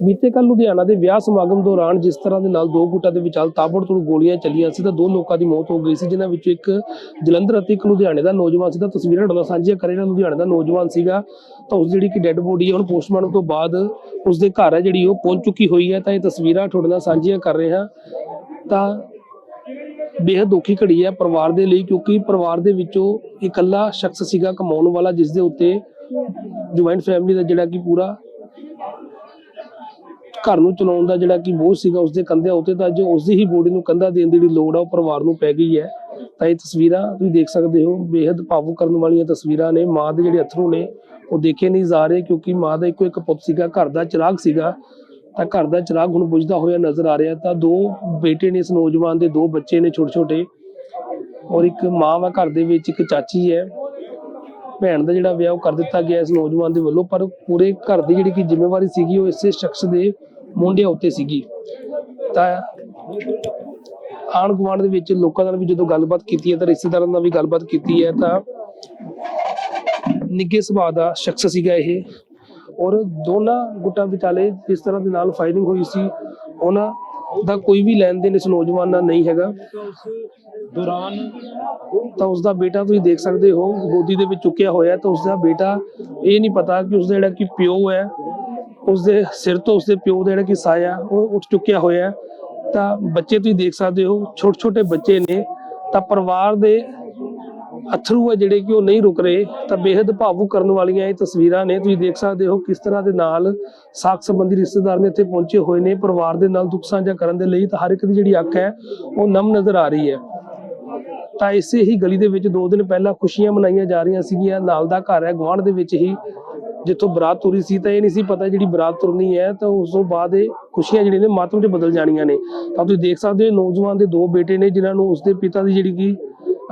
ਬੀਤੇ ਕੱਲ ਲੁਧਿਆਣਾ ਦੇ ਵਿਆਹ ਸਮਾਗਮ ਦੌਰਾਨ ਜਿਸ ਤਰ੍ਹਾਂ ਦੇ ਨਾਲ ਦੋ ਗੁੱਟਾਂ ਦੇ ਵਿਚਾਲ ਤਾਬੜਤੋੜ ਗੋਲੀਆਂ ਚੱਲੀਆਂ ਸੀ ਤਾਂ ਦੋ ਲੋਕਾਂ ਦੀ ਮੌਤ ਹੋ ਗਈ ਸੀ, ਜਿਨ੍ਹਾਂ ਵਿੱਚੋਂ ਇੱਕ ਜਲੰਧਰ ਅਤੇ ਇੱਕ ਲੁਧਿਆਣੇ ਦਾ ਨੌਜਵਾਨ ਸੀ। ਤਾਂ ਤਸਵੀਰਾਂ ਤੁਹਾਡੇ ਨਾਲ ਸਾਂਝੀਆਂ ਕਰੇ ਨਾਲ ਲੁਧਿਆਣੇ ਦਾ ਨੌਜਵਾਨ ਸੀਗਾ ਤਾਂ ਉਸ ਜਿਹੜੀ ਕਿ ਡੈੱਡ ਬੋਡੀ ਹੈ ਹੁਣ ਪੋਸਟਮਾਰਟਮ ਤੋਂ ਬਾਅਦ ਉਸ ਦੇ ਘਰ ਹੈ ਜਿਹੜੀ ਉਹ ਪਹੁੰਚ ਚੁੱਕੀ ਹੋਈ ਹੈ। ਤਾਂ ਇਹ ਤਸਵੀਰਾਂ ਤੁਹਾਡੇ ਨਾਲ ਸਾਂਝੀਆਂ ਕਰ ਰਹੇ ਹਾਂ। ਤਾਂ ਬੇहद ਔਖੀ ਘੜੀ ਹੈ ਪਰਿਵਾਰ ਦੇ ਲਈ, ਕਿਉਂਕਿ ਪਰਿਵਾਰ ਦੇ ਵਿੱਚੋਂ ਇਕੱਲਾ ਸ਼ਖਸ ਸੀਗਾ ਕਮਾਉਣ ਵਾਲਾ, ਜਿਸ ਦੇ ਉੱਤੇ ਜੁਆਇੰਟ ਫੈਮਿਲੀ ਦਾ ਜਿਹੜਾ ਕਿ ਪੂਰਾ ਘਰ ਨੂੰ ਚਲਾਉਣ ਦਾ ਜਿਹੜਾ ਕਿ ਬੋਝ ਸੀਗਾ ਉਸਦੇ ਕੰਧਿਆਂ ਉੱਤੇ, ਤਾਂ ਅੱਜ ਉਸ ਹੀ ਬੋਡੀ ਨੂੰ ਕੰਧਾ ਦੇਣ ਦੀ ਜਿਹੜੀ ਲੋੜ ਆ ਉਹ ਪਰਿਵਾਰ ਨੂੰ ਪੈ ਗਈ ਹੈ। ਤਾਂ ਇਹ ਤਸਵੀਰਾਂ ਤੁਸੀਂ ਦੇਖ ਸਕਦੇ ਹੋ ਬੇहद ਭਾਵੁਕ ਕਰਨ ਵਾਲੀਆਂ ਤਸਵੀਰਾਂ ਨੇ। ਮਾਂ ਦੇ ਜਿਹੜੇ ਅਥਰੂ ਨੇ, ਉਹ ਦੇਖੇ ਨਹੀਂ ਜਾ ਰਹੇ ਕਿਉਂਕਿ ਮਾਂ ਦਾ ਇੱਕੋ ਇੱਕ ਪੁੱਤ ਸੀਗਾ, ਘਰ ਦਾ ਚਿਰਾਗ ਸੀਗਾ। ਤਾਂ ਘਰ ਦਾ ਚਿਰਾਗ ਹੁਣ ਬੁਝਦਾ ਹੋਇਆ ਨਜ਼ਰ ਆ ਰਿਹਾ। ਤਾਂ ਦੋ ਬੇਟੇ ਨੇ ਇਸ ਨੌਜਵਾਨ ਦੇ, ਦੋ ਬੱਚੇ ਨੇ ਛੋਟੇ ਛੋਟੇ ਔਰ ਇੱਕ ਮਾਂ ਵਾ ਘਰ ਦੇ ਵਿੱਚ, ਇੱਕ ਚਾਚੀ ਹੈ। ਭੈਣ ਦਾ ਜਿਹੜਾ ਵਿਆਹ ਉਹ ਕਰ ਦਿੱਤਾ ਗਿਆ ਇਸ ਨੌਜਵਾਨ ਦੇ ਵੱਲੋਂ, ਪਰ ਪੂਰੇ ਘਰ ਦੀ ਜਿਹੜੀ ਕਿ ਜ਼ਿੰਮੇਵਾਰੀ ਸੀਗੀ, ਉਹ ਇਸੇ ਸ਼ਖਸ ਦੇ ਮੁੰਡਿਆਂ ਉੱਤੇ ਸੀਗੀ। ਤਾਂ ਆਣ ਗੁਆਂਢ ਦੇ ਵਿੱਚ ਲੋਕਾਂ ਨਾਲ ਵੀ ਜਦੋਂ ਗੱਲਬਾਤ ਕੀਤੀ ਹੈ ਤਾਂ ਰਿਸ਼ਤੇਦਾਰਾਂ ਨਾਲ ਵੀ ਗੱਲਬਾਤ ਕੀਤੀ ਹੈ ਤਾਂ ਨਿੱਗੇ ਸੁਭਾਅ ਦਾ ਸ਼ਖਸ ਸੀਗਾ ਇਹ। ਔਰ ਦੋਨਾਂ ਗੁੱਟਾਂ ਵਿਚਾਲੇ ਜਿਸ ਤਰ੍ਹਾਂ ਦੇ ਨਾਲ ਫਾਇਰਿੰਗ ਹੋਈ ਸੀ ਉਹਨਾਂ ਦਾ ਕੋਈ ਵੀ ਲੈਣ ਦੇਣ ਇਸ ਨੌਜਵਾਨ ਨਾਲ ਨਹੀਂ ਹੈਗਾ। ਦੌਰਾਨ ਤਾਂ ਉਸ ਦਾ ਬੇਟਾ ਤੁਸੀਂ ਦੇਖ ਸਕਦੇ ਹੋ ਗੋਦੀ ਦੇ ਵਿੱਚ ਚੁੱਕਿਆ ਹੋਇਆ ਤਾਂ ਉਸ ਦਾ ਬੇਟਾ ਇਹ ਨਹੀਂ ਪਤਾ ਕਿ ਉਸ ਦਾ ਜਿਹੜਾ ਕਿ ਪਿਓ ਹੈ ਉਸਦੇ ਸਿਰ ਤੋਂ ਉਸਦੇ ਪਿਓ ਦਾ ਜਿਹੜਾ ਕਿ ਸਾਇਆ ਉਹ ਉੱਠ ਚੁੱਕਿਆ ਹੋਇਆ ਤਾਂ ਬੱਚੇ ਤੁਸੀਂ ਦੇਖ ਸਕਦੇ ਹੋ ਛੋਟੇ ਛੋਟੇ ਬੱਚੇ ਨੇ। ਤਾਂ ਪਰਿਵਾਰ ਦੇ ਅਥਰੂ ਹੈ ਜਿਹੜੇ ਕਿ ਉਹ ਨਹੀਂ ਰੁਕ ਰਹੇ, ਤਾਂ ਬੇहद ਭਾਵੁਕ ਕਰਨ ਵਾਲੀਆਂ ਇਹ ਤਸਵੀਰਾਂ ਨੇ। ਤੁਸੀਂ ਦੇਖ ਸਕਦੇ ਹੋ ਕਿਸ ਤਰ੍ਹਾਂ ਦੇ ਨਾਲ ਸਾਖ ਸੰਬੰਧੀ ਰਿਸ਼ਤੇਦਾਰ ਨੇ ਇੱਥੇ ਪਹੁੰਚੇ ਹੋਏ ਨੇ। ਪਰਿਵਾਰ ਦੇ ਨਾਲ ਦੁੱਖ ਸਾਂਝਾ ਕਰਨ ਦੇ ਲਈ ਤਾਂ ਹਰ ਇੱਕ ਦੀ ਜਿਹੜੀ ਅੱਖ ਹੈ, ਉਹ ਨਮ ਨਜ਼ਰ ਆ ਰਹੀ ਹੈ। ਤਾਂ ਇਸੇ ਹੀ ਗਲੀ ਦੇ ਵਿੱਚ ਦੋ ਦਿਨ ਪਹਿਲਾਂ ਖੁਸ਼ੀਆਂ ਮਨਾਈਆਂ ਜਾ ਰਹੀਆਂ ਸੀਗੀਆਂ। ਨਾਲ ਦਾ ਘਰ ਹੈ, ਗੁਆਂਢ ਦੇ ਵਿੱਚ ਹੀ ਜਿੱਥੋਂ ਬਰਾਤ ਤੁਰੀ ਸੀ ਤਾਂ ਇਹ ਨਹੀਂ ਸੀ ਪਤਾ ਜਿਹੜੀ ਬਰਾਤ ਤੁਰਨੀ ਹੈ ਤਾਂ ਉਸ ਤੋਂ ਬਾਅਦ ਇਹ ਖੁਸ਼ੀਆਂ ਜਿਹੜੀਆਂ ਨੇ ਮਾਤਮ 'ਚ ਬਦਲ ਜਾਣੀਆਂ ਨੇ। ਤਾਂ ਤੁਸੀਂ ਦੇਖ ਸਕਦੇ ਹੋ ਨੌਜਵਾਨ ਦੇ ਦੋ ਬੇਟੇ ਨੇ ਜਿਨ੍ਹਾਂ ਨੂੰ ਉਸਦੇ ਪਿਤਾ ਦੀ ਜਿਹੜੀ ਕਿ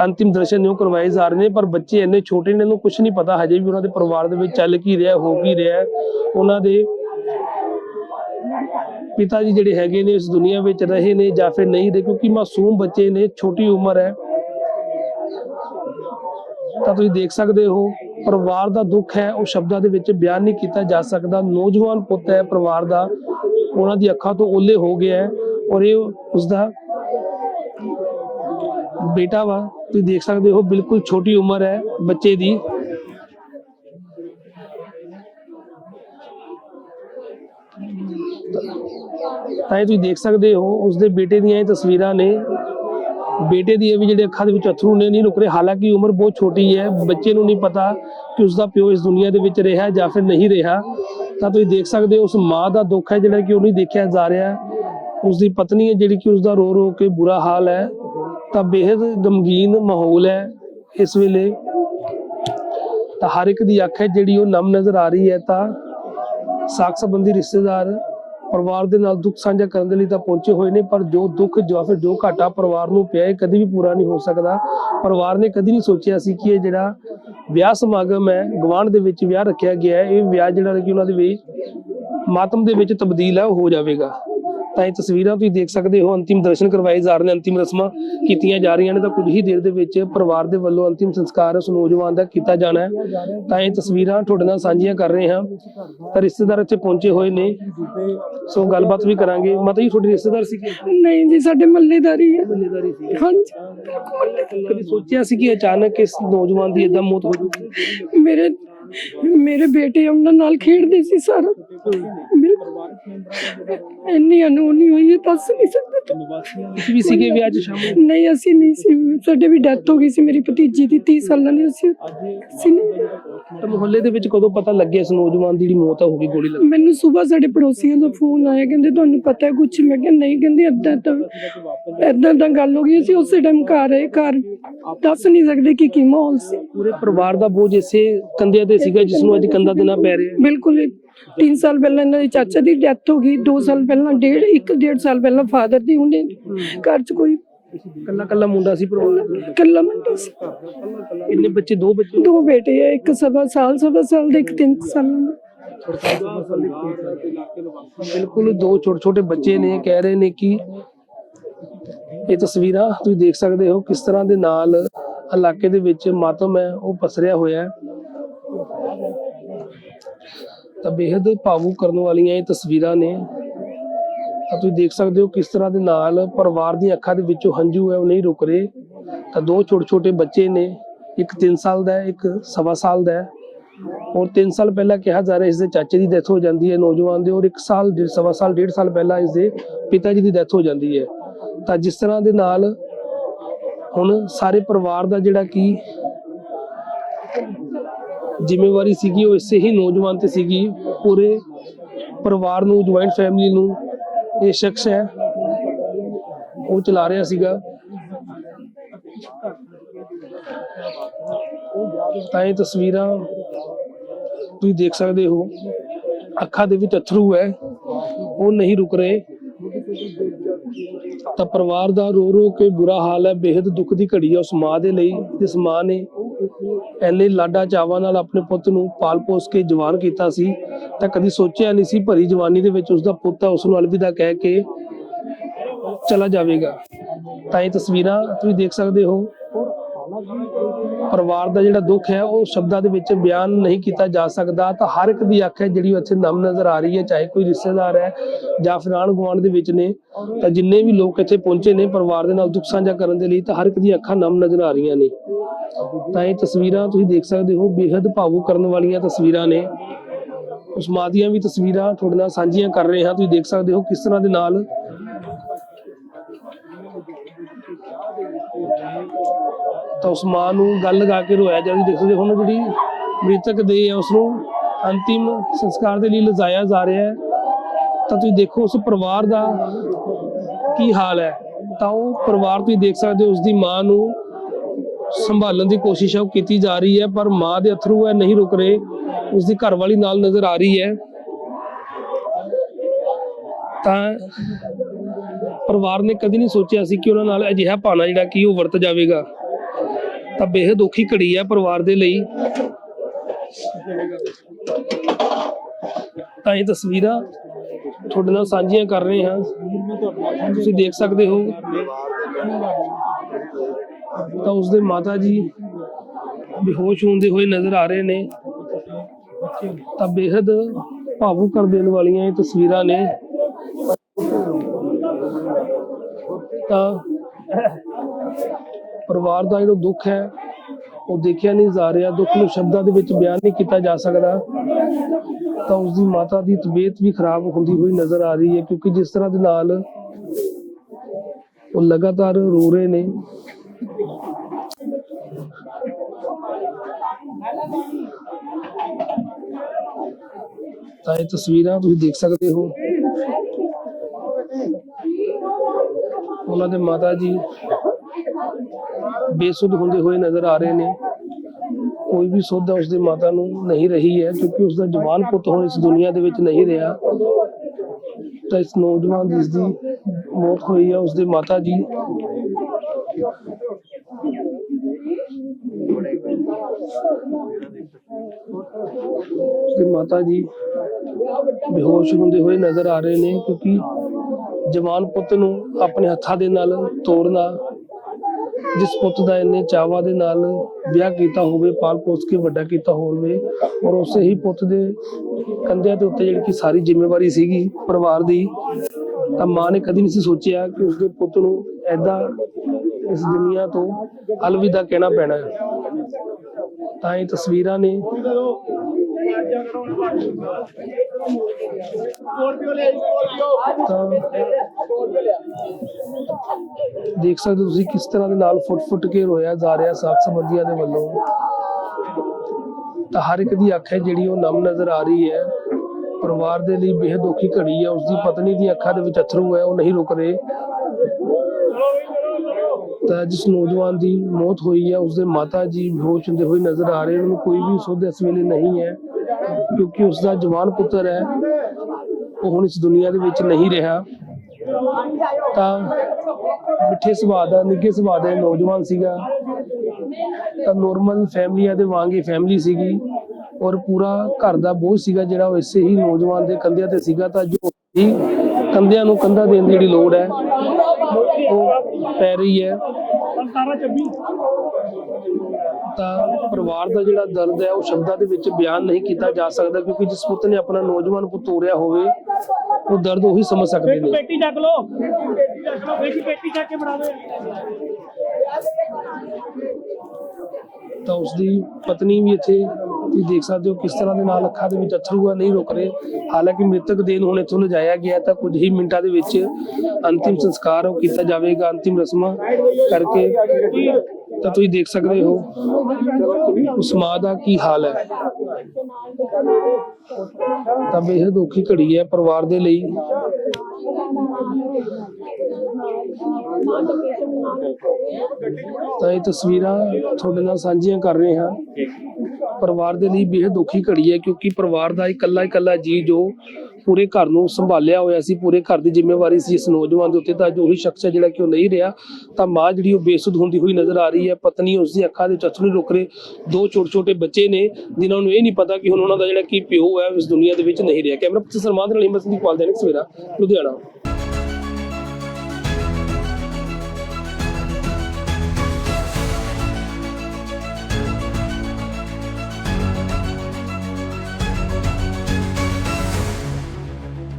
ਅੰਤਿਮ ਦਰਸ਼ਨ ਨੇ ਉਹ ਕਰਵਾਏ ਜਾ ਰਹੇ ਨੇ, ਪਰ ਬੱਚੇ ਇੰਨੇ ਛੋਟੇ ਨੇ ਇਹਨੂੰ ਕੁਝ ਨਹੀਂ ਪਤਾ ਹਜੇ ਵੀ ਉਹਨਾਂ ਦੇ ਪਰਿਵਾਰ ਦੇ ਵਿੱਚ ਚੱਲ ਕੀ ਰਿਹਾ, ਹੋ ਕੀ ਰਿਹਾ। ਉਹਨਾਂ ਦੇ ਪਿਤਾ ਜੀ ਜਿਹੜੇ ਹੈਗੇ ਨੇ ਇਸ ਦੁਨੀਆ ਵਿੱਚ ਰਹੇ ਨੇ ਜਾਂ ਫਿਰ ਨਹੀਂ ਰਹੇ, ਕਿਉਂਕਿ ਮਾਸੂਮ ਬੱਚੇ ਨੇ, ਛੋਟੀ ਉਮਰ ਹੈ। ਤਾਂ ਤੁਸੀਂ ਦੇਖ ਸਕਦੇ ਹੋ ਪਰਿਵਾਰ ਦਾ ਦੁੱਖ ਹੈ, ਉਹ ਸ਼ਬਦਾਂ ਦੇ ਵਿੱਚ ਬਿਆਨ ਨਹੀਂ ਕੀਤਾ ਜਾ ਸਕਦਾ। ਨੌਜਵਾਨ ਪੁੱਤ ਹੈ ਪਰਿਵਾਰ ਦਾ, ਉਹਨਾਂ ਦੀ ਅੱਖਾਂ ਤੋਂ ਓਲੇ ਹੋ ਗਿਆ ਹੈ ਔਰ ਇਹ ਉਸ ਦਾ ਬੇਟਾ ਵਾ, ਤੁਸੀਂ ਦੇਖ ਸਕਦੇ ਹੋ, ਬਿਲਕੁਲ ਛੋਟੀ ਉਮਰ ਹੈ ਬੱਚੇ ਦੀ। ਤਾਂ ਇਹ ਤੁਸੀਂ ਦੇਖ ਸਕਦੇ ਹੋ ਉਸ ਦੇ ਬੇਟੇ ਦੀਆਂ ਇਹ ਤਸਵੀਰਾਂ ਨੇ ਬੇਟੇ ਦੀ ਇਹ ਵੀ ਜਿਹੜੇ ਅੱਖਾਂ ਦੇ ਵਿੱਚ ਅਥਰੂ ਨੇ ਨਹੀਂ ਰੁਕ ਰਹੇ, ਹਾਲਾਂਕਿ ਉਮਰ ਬਹੁਤ ਛੋਟੀ ਹੈ, ਬੱਚੇ ਨੂੰ ਨਹੀਂ ਪਤਾ ਕਿ ਉਸ ਦਾ ਪਿਓ ਇਸ ਦੁਨੀਆ ਦੇ ਵਿੱਚ ਰਿਹਾ ਜਾਂ ਫਿਰ ਨਹੀਂ ਰਿਹਾ। ਤਾਂ ਤੁਸੀਂ ਦੇਖ ਸਕਦੇ ਹੋ, ਉਸ ਮਾਂ ਦਾ ਦੁੱਖ ਹੈ ਜਿਹੜਾ ਕਿ ਉਹ ਨਹੀਂ ਦੇਖਿਆ ਜਾ ਰਿਹਾ ਉਸ ਦੀ ਪਤਨੀ ਹੈ ਜਿਹੜੀ ਕਿ ਉਸ ਦਾ ਰੋ ਰੋ ਕੇ ਬੁਰਾ ਹਾਲ ਹੈ। ਤਾਂ ਬੇहद ਗਮਗੀਨ ਮਾਹੌਲ ਹੈ ਇਸ ਵੇਲੇ। ਤਾਂ ਹਰ ਇੱਕ ਦੀ ਅੱਖ ਹੈ ਜਿਹੜੀ ਉਹ ਨਮ ਨਜ਼ਰ ਆ ਰਹੀ ਹੈ। ਤਾਂ ਸਾਕ ਸੰਬੰਧੀ ਰਿਸ਼ਤੇਦਾਰ ਪਰਿਵਾਰ ਦੇ ਨਾਲ ਦੁੱਖ ਸਾਂਝਾ ਕਰਨ ਦੇ ਲਈ ਤਾਂ ਪਹੁੰਚੇ ਹੋਏ ਨੇ, ਪਰ ਜੋ ਦੁੱਖ ਜੋ ਫਿਰ ਜੋ ਘਾਟਾ ਪਰਿਵਾਰ ਨੂੰ ਪਿਆ ਹੈ ਕਦੀ ਵੀ ਪੂਰਾ ਨਹੀਂ ਹੋ ਸਕਦਾ। ਪਰਿਵਾਰ ਨੇ ਕਦੀ ਨਹੀਂ ਸੋਚਿਆ ਸੀ ਕਿ ਇਹ ਜਿਹੜਾ ਵਿਆਹ ਸਮਾਗਮ ਹੈ ਗਵਾਂਢ ਦੇ ਵਿੱਚ ਵਿਆਹ ਰੱਖਿਆ ਗਿਆ ਹੈ, ਇਹ ਵਿਆਹ ਜਿਹੜਾ ਕਿ ਉਹਨਾਂ ਦੇ ਵਿੱਚ ਮਾਤਮ ਦੇ ਵਿੱਚ ਤਬਦੀਲ ਹੈ ਉਹ ਹੋ ਜਾਵੇਗਾ। ਤਾਂ ਇਹ ਤਸਵੀਰਾਂ ਤੁਸੀਂ ਦੇਖ ਸਕਦੇ ਹੋ। ਅੰਤਿਮ ਦਰਸ਼ਨ ਕਰਵਾਏ ਜਾ ਰਹੇ ਨੇ ਅੰਤਿਮ ਰਸਮਾਂ ਕੀਤੀਆਂ ਜਾ ਰਹੀਆਂ ਨੇ। ਤਾਂ ਕੁਝ ਹੀ ਦੇਰ ਦੇ ਵਿੱਚ ਪਰਿਵਾਰ ਦੇ ਵੱਲੋਂ ਅੰਤਿਮ ਸੰਸਕਾਰ ਉਸ ਨੌਜਵਾਨ ਦਾ ਕੀਤਾ ਜਾਣਾ ਹੈ। ਤਾਂ ਇਹ ਤਸਵੀਰਾਂ ਤੁਹਾਡੇ ਨਾਲ ਸਾਂਝੀਆਂ ਕਰ ਰਹੇ ਹਾਂ। ਤਾਂ ਰਿਸ਼ਤੇਦਾਰ ਇੱਥੇ ਪਹੁੰਚੇ ਹੋਏ ਨੇ। ਸੋ ਗੱਲਬਾਤ ਵੀ ਕਰਾਂਗੇ। ਮਤਲਬ ਜੀ ਤੁਹਾਡੇ ਰਿਸ਼ਤੇਦਾਰ ਸੀ ਕਿ ਨਹੀਂ ਜੀ ਸਾਡੇ ਮੱਲੇਦਾਰੀ ਹੈ ਮੱਲੇਦਾਰੀ ਸੀ। ਹਾਂਜੀ ਕਦੀ ਸੋਚਿਆ ਸੀ ਕਿ ਅਚਾਨਕ ਇਸ ਨੌਜਵਾਨ ਦੀ ਇਦਾਂ ਮੌਤ ਹੋ ਜੂਗੀ ਮੇਰੇ ਮੇਰੇ ਬੇਟੇ ਉਹਨਾਂ ਨਾਲ ਖੇਡਦੇ ਸੀ ਸਰ। ਇੰਨੀ ਅਨੂਨੀ ਹੋਈ ਹੈ ਦੱਸ ਨਹੀਂ ਸਕਦੇ ਤੁਸੀਂ ਵੀ ਸੀਗੇ 'ਚ ਸ਼ਾਮਲ? ਨਹੀਂ ਅਸੀਂ ਨਹੀਂ ਸੀ। ਸਾਡੇ ਵੀ ਡੈਥ ਹੋ ਗਈ ਸੀ ਮੇਰੀ ਭਤੀਜੀ ਦੀ 30 ਸਾਲਾਂ ਦੀ ਅਸੀਂ ਅਸੀਂ ਨਹੀਂ। ਤਾਂ ਮੁਹੱਲੇ ਦੇ ਵਿੱਚ ਕਦੋਂ ਪਤਾ ਲੱਗਿਆ ਇਸ ਨੌਜਵਾਨ ਦੀ ਜਿਹੜੀ ਮੌਤ ਹੋ ਗਈ ਗੋਲੀ ਲੱਗ? ਮੈਨੂੰ ਸਵੇਰ ਸਾਡੇ ਪੜੋਸੀਆਂ ਦਾ ਫੋਨ ਆਇਆ ਕਹਿੰਦੇ ਤੁਹਾਨੂੰ ਪਤਾ ਹੈ ਕੁਝ ਮੈਂ ਕਿਹਾ ਨਹੀਂ ਕਹਿੰਦੇ ਏਦਾਂ ਤਾਂ ਏਦਾਂ ਤਾਂ ਗੱਲ ਹੋ ਗਈ ਅਸੀਂ ਉਸੇ ਟਾਈਮ ਘਰ ਆਏ ਘਰ। ਦੱਸ ਨਹੀਂ ਸਕਦੇ ਕਿ ਕੀ ਮਾਹੌਲ ਸੀ। ਪੂਰੇ ਪਰਿਵਾਰ ਦਾ ਬੋਝ ਇਸੇ ਕੰਧਿਆਂ ਤੇ ਸੀਗਾ ਜਿਸ ਨੂੰ ਅੱਜ ਕੰਧਾ ਦੇਣਾ ਪੈ ਰਿਹਾ ਬਿਲਕੁਲ 3 ਸਾਲ ਪਹਿਲਾਂ ਇਹਨਾਂ ਦੀ ਚਾਚਾ ਦੀ ਡੈਥ ਹੋ ਗਈ। 2 ਸਾਲ ਪਹਿਲਾਂ ਡੇਢ ਇੱਕ ਡੇਢ ਸਾਲ ਪਹਿਲਾਂ ਫਾਦਰ ਦੀ ਹੁੰਦੇ ਘਰ 'ਚ ਕੋਈ ਕੱਲਾ ਕੱਲਾ ਮੁੰਡਾ ਸੀ ਪਰਿਵਾਰ ਇਕੱਲਾ ਮੁੰਡਾ ਸੀ। ਇੰਨੇ ਬੱਚੇ ਦੋ ਬੱਚੇ? ਦੋ ਬੇਟੇ ਆ ਇੱਕ ਸਵਾ ਸਾਲ ਸਵਾ ਸਾਲ ਦੇ ਇੱਕ 3 ਸਾਲਾਂ ਦਾ। ਬਿਲਕੁਲ ਦੋ ਛੋਟੇ ਛੋਟੇ ਬੱਚੇ ਨੇ ਕਹਿ ਰਹੇ ਨੇ ਕਿ ਇਹ ਤਸਵੀਰਾਂ ਤੁਸੀਂ ਦੇਖ ਸਕਦੇ ਹੋ ਕਿਸ ਤਰ੍ਹਾਂ ਦੇ ਨਾਲ ਇਲਾਕੇ ਦੇ ਵਿੱਚ ਮਾਤਮ ਹੈ ਉਹ ਪਸਰਿਆ ਹੋਇਆ ਹੈ। ਤਾਂ ਬੇहद ਭਾਵੁਕ ਕਰਨ ਵਾਲੀਆਂ ਇਹ ਤਸਵੀਰਾਂ ਨੇ। ਤਾਂ ਤੁਸੀਂ ਦੇਖ ਸਕਦੇ ਹੋ ਕਿਸ ਤਰ੍ਹਾਂ ਦੇ ਨਾਲ ਪਰਿਵਾਰ ਦੀਆਂ ਅੱਖਾਂ ਦੇ ਵਿੱਚੋਂ ਹੰਝੂ ਹੈ, ਉਹ ਨਹੀਂ ਰੁਕ ਰਹੇ। ਤਾਂ ਦੋ ਛੋਟੇ ਛੋਟੇ ਬੱਚੇ ਨੇ, ਇੱਕ 3 ਸਾਲ ਦਾ ਹੈ, ਇੱਕ ਸਵਾ ਸਾਲ ਦਾ ਹੈ। ਔਰ 3 ਸਾਲ ਪਹਿਲਾਂ ਕਿਹਾ ਜਾ ਰਿਹਾ ਇਸ ਦੇ ਚਾਚੇ ਦੀ ਡੈਥ ਹੋ ਜਾਂਦੀ ਹੈ ਨੌਜਵਾਨ ਦੇ, ਔਰ 1 ਸਾਲ ਸਵਾ ਸਾਲ, ਡੇਢ ਸਾਲ ਪਹਿਲਾਂ ਇਸ ਦੇ ਪਿਤਾ ਜੀ ਦੀ ਡੈਥ ਹੋ ਜਾਂਦੀ ਹੈ। ਤਾਂ ਜਿਸ ਤਰ੍ਹਾਂ ਦੇ ਨਾਲ ਹੁਣ ਸਾਰੇ ਪਰਿਵਾਰ ਦਾ ਜਿਹੜਾ ਕੀ ਜ਼ਿੰਮੇਵਾਰੀ ਸੀਗੀ, ਉਹ ਇਸੇ ਹੀ ਨੌਜਵਾਨ ਤੇ ਸੀਗੀ। ਪੂਰੇ ਪਰਿਵਾਰ ਨੂੰ ਜੁਆਇੰਟ ਫੈਮਿਲੀ ਨੂੰ ਇਹ ਸ਼ਖਸ ਹੈ। ਉਹ ਚਲਾ ਰਿਹਾ ਸੀਗਾ। ਤਾਂ ਇਹ ਤਸਵੀਰਾਂ ਤੁਸੀਂ ਦੇਖ ਸਕਦੇ ਹੋ। ਅੱਖਾਂ ਦੇ ਵਿੱਚ ਅਥਰੂ ਹੈ। ਉਹ ਨਹੀਂ ਰੁਕ ਰਹੇ। ਤਾਂ ਪਰਿਵਾਰ ਦਾ ਰੋ ਰੋ ਕੇ ਬੁਰਾ ਹਾਲ ਹੈ। ਬੇहद ਦੁੱਖ ਦੀ ਘੜੀ ਹੈ ਉਸ ਮਾਂ ਦੇ ਲਈ। ਜਿਸ ਮਾਂ ਨੇ ਐਨੇ ਲਾਡਾ ਚਾਵਾਂ ਨਾਲ ਆਪਣੇ ਪੁੱਤ ਨੂੰ ਪਾਲ ਪੋਸ ਕੇ ਜਵਾਨ ਕੀਤਾ ਸੀ, ਤਾਂ ਕਦੀ ਸੋਚਿਆ ਨਹੀਂ ਸੀ ਭਰੀ ਜਵਾਨੀ ਦੇ ਵਿੱਚ ਉਸ ਦਾ ਪੁੱਤ ਉਸ ਨੂੰ ਅਲਵਿਦਾ ਕਹਿ ਕੇ ਚਲਾ ਜਾਵੇਗਾ। ਤਾਂ ਇਹ ਤਸਵੀਰਾਂ ਤੁਸੀਂ ਦੇਖ ਸਕਦੇ ਹੋ। ਪਰਿਵਾਰ ਦਾ ਜਿਹੜਾ ਦੁੱਖ ਹੈ, ਉਹ ਸ਼ਬਦਾਂ ਦੇ ਵਿੱਚ ਬਿਆਨ ਨਹੀਂ ਕੀਤਾ ਜਾ ਸਕਦਾ। ਤਾਂ ਹਰ ਇੱਕ ਦੀ ਅੱਖ ਹੈ, ਜਿਹੜੀ ਉਹ ਨਮ ਨਜ਼ਰ ਆ ਰਹੀ ਹੈ, ਚਾਹੇ ਕੋਈ ਰਿਸ਼ਤੇਦਾਰ ਹੈ ਜਾਂ ਫਿਰ ਆਂਢ ਗੁਆਂਢ ਦੇ ਵਿੱਚ ਨੇ। ਤਾਂ ਜਿੰਨੇ ਵੀ ਲੋਕ ਇੱਥੇ ਪਹੁੰਚੇ ਨੇ ਪਰਿਵਾਰ ਦੇ ਨਾਲ ਦੁੱਖ ਸਾਂਝਾ ਕਰਨ ਦੇ ਲਈ, ਤਾਂ ਹਰ ਇੱਕ ਦੀਆਂ ਅੱਖਾਂ ਨਮ ਨਜ਼ਰ ਆ ਰਹੀਆਂ ਨੇ। ਤਾਂ ਇਹ ਤਸਵੀਰਾਂ ਤੁਸੀਂ ਦੇਖ ਸਕਦੇ ਹੋ ਬੇहद ਭਾਵੁਕ ਕਰਨ ਵਾਲੀਆਂ ਤਸਵੀਰਾਂ ਨੇ। ਉਸ ਦੀਆਂ ਵੀ ਤਸਵੀਰਾਂ ਤੁਹਾਡੇ ਨਾਲ ਸਾਂਝੀਆਂ ਕਰ ਰਹੇ ਹਾਂ, ਤੁਸੀਂ ਦੇਖ ਸਕਦੇ ਹੋ ਕਿਸ ਤਰ੍ਹਾਂ ਦੇ ਨਾਲ ਤਾਂ ਉਸ ਨੂੰ ਗੱਲ ਲਗਾ ਕੇ ਰੋਇਆ ਜਾ, ਤੁਸੀਂ ਦੇਖ ਸਕਦੇ ਹੋ, ਹੁਣ ਜਿਹੜੀ ਮ੍ਰਿਤਕ ਦੇ ਹੈ ਉਸ ਨੂੰ ਅੰਤਿਮ ਸੰਸਕਾਰ ਦੇ ਲਈ ਲਿਜਾਇਆ ਜਾ ਰਿਹਾ ਹੈ। ਤਾਂ ਤੁਸੀਂ ਦੇਖੋ, ਉਸ ਪਰਿਵਾਰ ਦਾ ਕੀ ਹਾਲ ਹੈ। ਤਾਂ ਉਹ ਪਰਿਵਾਰ ਤੁਸੀਂ ਦੇਖ ਸਕਦੇ ਹੋ, ਉਸ ਦੀ ਮਾਂ ਨੂੰ ਸੰਭਾਲਣ ਦੀ ਕੋਸ਼ਿਸ਼ ਹੈ ਕੀਤੀ ਜਾ ਰਹੀ ਹੈ, ਪਰ ਮਾਂ ਦੇ ਅਥਰੂ ਹੈ ਨਹੀਂ ਰੁਕ ਰਹੇ। ਉਸ ਦੀ ਘਰ ਨਾਲ ਨਜ਼ਰ ਆ ਰਹੀ ਹੈ। ਤਾਂ ਪਰਿਵਾਰ ਨੇ ਕਦੀ ਨਹੀਂ ਸੋਚਿਆ ਸੀ ਕਿ ਉਹਨਾਂ ਨਾਲ ਅਜਿਹਾ ਪਾਣਾ ਜਿਹੜਾ ਕੀ ਉਹ ਵਰਤ ਜਾਵੇਗਾ। ਤਾਂ ਬੇहद ਔਖੀ ਘੜੀ ਹੈ ਪਰਿਵਾਰ ਦੇ ਲਈ। ਤਾਂ ਇਹ ਤਸਵੀਰਾਂ ਤੁਹਾਡੇ ਨਾਲ ਸਾਂਝੀਆਂ ਕਰ ਰਹੇ ਹਾਂ। ਤੁਸੀਂ ਦੇਖ ਸਕਦੇ ਹੋ। ਤਾਂ ਉਸਦੇ ਮਾਤਾ ਜੀ ਬੇਹੋਸ਼ ਹੁੰਦੇ ਹੋਏ ਨਜ਼ਰ ਆ ਰਹੇ ਨੇ। ਤਾਂ ਬੇहद ਭਾਵੁਕ ਕਰ ਦੇਣ ਵਾਲੀਆਂ ਇਹ ਤਸਵੀਰਾਂ ਨੇ। ਤਾਂ ਪਰਿਵਾਰ ਦਾ ਜਿਹੜਾ ਦੁੱਖ ਹੈ, ਉਹ ਦੇਖਿਆ ਨਹੀਂ ਜਾ ਰਿਹਾ। ਦੁੱਖ ਨੂੰ ਸ਼ਬਦਾਂ ਦੇ ਵਿੱਚ ਬਿਆਨ ਨਹੀਂ ਕੀਤਾ ਜਾ ਸਕਦਾ। ਤਾਂ ਉਸ ਦੀ ਮਾਤਾ ਦੀ ਤਬੀਅਤ ਵੀ ਖਰਾਬ ਹੁੰਦੀ ਹੋਈ ਨਜ਼ਰ ਆ ਰਹੀ ਹੈ, ਕਿਉਂਕਿ ਜਿਸ ਤਰ੍ਹਾਂ ਦੇ ਨਾਲ ਉਹ ਲਗਾਤਾਰ ਰੋ ਰਹੇ ਨੇ। ਤਾਂ ਇਹ ਤਸਵੀਰਾਂ ਤੁਸੀਂ ਦੇਖ ਸਕਦੇ ਹੋ। ਉਹਨਾਂ ਦੇ ਮਾਤਾ ਜੀ ਬੇਸੁੱਧ ਹੁੰਦੇ ਹੋਏ ਨਜ਼ਰ ਆ ਰਹੇ ਨੇ। ਕੋਈ ਵੀ ਸੁੱਧ ਉਸ ਦੀ ਮਾਤਾ ਨੂੰ ਨਹੀਂ ਰਹੀ ਹੈ, ਕਿਉਂਕਿ ਉਸ ਦਾ ਜਵਾਨ ਪੁੱਤ ਹੁਣ ਇਸ ਦੁਨੀਆ ਦੇ ਵਿੱਚ ਨਹੀਂ ਰਿਹਾ। ਤਾਂ ਇਸ ਨੌਜਵਾਨ ਜਿਸ ਦੀ ਮੌਤ ਹੋਈ ਹੈ, ਉਸ ਦੇ ਮਾਤਾ ਜੀ। ਉਸਦੇ ਮਾਤਾ ਜੀ ਬੇਹੋਸ਼ ਹੁੰਦੇ ਹੋਏ ਨਜ਼ਰ ਆ ਰਹੇ ਨੇ ਕਿਉਂਕਿ ਜਵਾਨ ਪੁੱਤ ਨੂੰ ਆਪਣੇ ਹੱਥਾਂ ਦੇ ਨਾਲ ਤੋੜਨਾ, ਜਿਸ ਪੁੱਤ ਦਾ ਇਹਨੇ ਚਾਵਾ ਦੇ ਨਾਲ ਵਿਆਹ ਕੀਤਾ ਹੋਵੇ, ਪਾਲ ਪੋਸ ਕੇ ਵੱਡਾ ਕੀਤਾ ਹੋਵੇ, ਔਰ ਉਸੇ ਹੀ ਪੁੱਤ ਦੇ ਕੰਧਿਆਂ ਦੇ ਉੱਤੇ ਜਿਹੜੀ ਕਿ ਸਾਰੀ ਜ਼ਿੰਮੇਵਾਰੀ ਸੀਗੀ ਪਰਿਵਾਰ ਦੀ, ਤਾਂ ਮਾਂ ਨੇ ਕਦੀ ਨਹੀਂ ਸੀ ਸੋਚਿਆ ਕਿ ਉਸਦੇ ਪੁੱਤ ਨੂੰ ਐਦਾਂ ਇਸ ਦੁਨੀਆ ਤੋਂ ਅਲਵਿਦਾ ਕਹਿਣਾ ਪੈਣਾ ਹੈ। ਤਾਂ ਇਹ ਤਸਵੀਰਾਂ ਨੇ ਦੇਖ ਸਕਦੇ ਹੋ ਤੁਸੀਂ ਕਿਸ ਤਰ੍ਹਾਂ ਦੇ ਨਾਲ ਫੁੱਟ ਫੁੱਟ ਕੇ ਰੋਇਆ ਜਾ ਰਿਹਾ ਸਾਥ ਸੰਬੰਧੀਆਂ ਦੇ ਵੱਲੋਂ। ਤਾਂ ਹਰ ਇੱਕ ਦੀ ਅੱਖ ਹੈ ਜਿਹੜੀ ਉਹ ਨਮ ਨਜ਼ਰ ਆ ਰਹੀ ਹੈ। ਪਰਿਵਾਰ ਦੇ ਲਈ ਬੇਹਦ ਔਖੀ ਘੜੀ ਹੈ ਉਸ ਦੀ ਪਤਨੀ ਦੀ ਅੱਖਾਂ ਦੇ ਵਿੱਚ ਅਥਰੂ ਹੈ, ਉਹ ਨਹੀਂ ਰੁਕ ਰਹੇ। ਤਾਂ ਜਿਸ ਨੌਜਵਾਨ ਦੀ ਮੌਤ ਹੋਈ ਹੈ, ਉਸਦੇ ਮਾਤਾ ਜੀ ਬੇਹੋਸ਼ ਹੁੰਦੇ ਹੋਏ ਨਜ਼ਰ ਆ ਰਹੇ ਉਹਨਾਂ ਨੂੰ ਕੋਈ ਵੀ ਸੁੱਧ ਇਸ ਵੇਲੇ ਨਹੀਂ ਹੈ। ਕਿਉਂਕਿ ਉਸ ਦਾ ਜਵਾਨ ਪੁੱਤਰ ਹੈ, ਉਹ ਹੁਣ ਇਸ ਦੁਨੀਆ ਦੇ ਵਿੱਚ ਨਹੀਂ ਰਿਹਾ। ਤਾਂ ਮਿੱਠੇ ਸੁਭਾਅ ਦਾ, ਨਿੱਘੇ ਸੁਭਾਅ ਦਾ ਨੌਜਵਾਨ ਸੀਗਾ। ਤਾਂ ਨੋਰਮਲ ਫੈਮਲੀਆਂ ਦੇ ਵਾਂਗ ਹੀ ਫੈਮਿਲੀ ਸੀਗੀ ਔਰ ਪੂਰਾ ਘਰ ਦਾ ਬੋਝ ਸੀਗਾ ਜਿਹੜਾ ਉਹ ਇਸੇ ਹੀ ਨੌਜਵਾਨ ਦੇ ਕੰਧਿਆਂ ਤੇ ਸੀਗਾ। ਤਾਂ ਜੋ ਹੀ ਕੰਧਿਆਂ ਨੂੰ ਕੰਧਾ ਦੇਣ ਦੀ ਜਿਹੜੀ ਲੋੜ ਹੈ, ਉਹ ਪੈ ਰਹੀ ਹੈ। ਤਾਂ ਪਰਿਵਾਰ ਦਾ ਜਿਹੜਾ ਦਰਦ ਹੈ ਉਹ ਸ਼ਬਦਾਂ ਦੇ ਵਿੱਚ ਬਿਆਨ ਨਹੀਂ ਕੀਤਾ ਜਾ ਸਕਦਾ ਕਿਉਂਕਿ ਜਿਸ ਪੁੱਤ ਨੇ ਆਪਣਾ ਨੌਜਵਾਨ ਪੁੱਤ ਤੋਰਿਆ ਹੋਵੇ ਉਹ ਦਰਦ ਉਹੀ ਸਮਝ ਸਕਦੇ ਨੇ। ਪੇਟੀ ਚੱਕ ਲੋ ਪੇਟੀ ਚੱਕ ਲੋ ਬੇਟੀ ਪੇਟੀ ਚੱਕ ਕੇ ਬਣਾ ਦੇ ਤਾਂ ਉਸਦੀ ਪਤਨੀ ਵੀ ਇੱਥੇ, ਤੁਸੀਂ ਦੇਖ ਸਕਦੇ ਹੋ ਕਿਸ ਤਰ੍ਹਾਂ ਦੇ ਨਾਲ ਅੱਖਾਂ ਦੇ ਵਿੱਚ ਅਥਰੂ ਆ, ਨਹੀਂ ਰੁਕ ਰਹੇ। ਹਾਲਾਂਕਿ ਮ੍ਰਿਤਕ ਦੇਹ ਹੁਣ ਇੱਥੋਂ ਲਿਜਾਇਆ ਗਿਆ ਤਾਂ ਕੁਝ ਹੀ ਮਿੰਟਾਂ ਦੇ ਵਿੱਚ ਅੰਤਿਮ ਸੰਸਕਾਰ ਉਹ ਕੀਤਾ ਜਾਵੇਗਾ, ਅੰਤਿਮ ਰਸਮਾਂ ਕਰਕੇ। ਤਾਂ ਤੁਸੀਂ ਦੇਖ ਸਕਦੇ ਹੋ ਉਸ ਮਾਂ ਦਾ ਕੀ ਹਾਲ ਹੈ। ਤਾਂ ਬੇਹਦ ਔਖੀ ਘੜੀ ਹੈ ਪਰਿਵਾਰ ਦੇ ਲਈ। ਤਾਂ ਇਹ ਤਸਵੀਰਾਂ ਤੁਹਾਡੇ ਨਾਲ ਸਾਂਝੀਆਂ ਕਰ ਰਹੇ ਹਾਂ। ਪਰਿਵਾਰ ਦੇ ਲਈ ਬੇਹਦ ਔਖੀ ਘੜੀ ਹੈ ਕਿਉਂਕਿ ਪਰਿਵਾਰ ਦਾ ਇਕੱਲਾ ਇਕੱਲਾ ਜੀ ਜੋ ਪੂਰੇ ਘਰ ਨੂੰ ਸੰਭਾਲਿਆ ਹੋਇਆ ਸੀ, ਪੂਰੇ ਘਰ ਦੀ ਜ਼ਿੰਮੇਵਾਰੀ ਸੀ ਇਸ ਨੌਜਵਾਨ ਦੇ ਉੱਤੇ ਤਾਂ ਜੋ ਹੀ ਸ਼ਖਸ ਹੈ ਜਿਹੜਾ ਕਿ ਉਹ ਨਹੀਂ ਰਿਹਾ। ਤਾਂ ਮਾਂ ਜਿਹੜੀ ਉਹ ਬੇਸੁੱਧ ਹੁੰਦੀ ਹੋਈ ਨਜ਼ਰ ਆ ਰਹੀ ਹੈ, ਪਤਨੀ ਉਸ ਦੀ ਅੱਖਾਂ ਦੇ ਵਿੱਚ ਅਥਰੂ ਨਹੀਂ ਰੁਕ ਰਹੇ ਦੋ ਛੋਟੇ ਛੋਟੇ ਬੱਚੇ ਨੇ, ਜਿਨ੍ਹਾਂ ਨੂੰ ਇਹ ਨਹੀਂ ਪਤਾ ਕਿ ਹੁਣ ਉਹਨਾਂ ਦਾ ਜਿਹੜਾ ਕੀ ਪਿਓ ਹੈ ਇਸ ਦੁਨੀਆ ਦੇ ਵਿੱਚ ਨਹੀਂ ਰਿਹਾ। ਕੈਮਰਾ ਪਰਸਨ ਸਲਮਾਨ ਦੇ ਨਾਲ ਹਿੰਮਤ ਸਿੰਘ ਦੀ ਪਾਲ ਦੇਣਕ ਸਵੇਰਾ, ਲੁਧਿਆਣਾ।